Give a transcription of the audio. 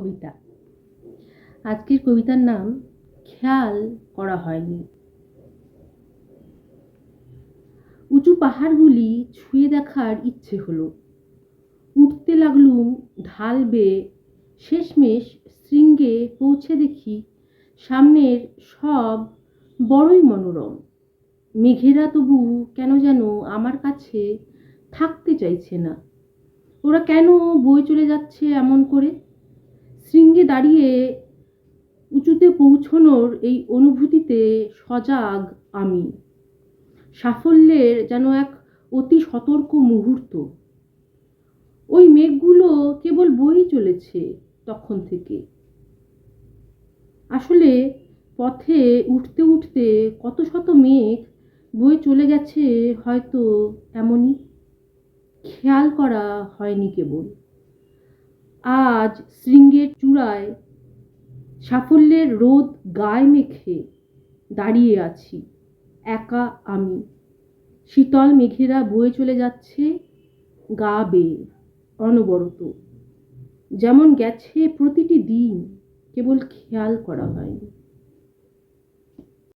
কবিতা। আজকের কবিতার নাম খেয়াল করা হয়নি। উঁচু পাহাড়গুলি ছুঁয়ে দেখার ইচ্ছে হলো। উঠতে লাগলুম ঢাল বেয়ে। শেষমেশ শৃঙ্গে পৌঁছে দেখি সামনের সব বড়ই মনোরম। মেঘেরা তবু কেন যেন আমার কাছে থাকতে চাইছে না। ওরা কেন বয়ে চলে যাচ্ছে এমন করে? দাঁড়িয়ে উঁচুতে পৌঁছনোর এই অনুভূতিতে সজাগ আমি। সাফল্যের যেন এক অতি সতর্ক মুহূর্ত। ওই মেঘগুলো কেবল বই চলেছে তখন থেকে। আসলে পথে উঠতে উঠতে কত শত মেঘ বয়ে চলে গেছে হয়তো এমনই। খেয়াল করা হয়নি কেবল। আজ শৃঙ্গের চূড়ায় সাফল্যের রোদ গায়ে মেখে দাঁড়িয়ে আছি। একা আমি। শীতল মেঘেরা বয়ে চলে যাচ্ছে গা বেয়ে, অনবরত। যেমন গেছে প্রতিটি দিন, কেবল খেয়াল করা হয়নি।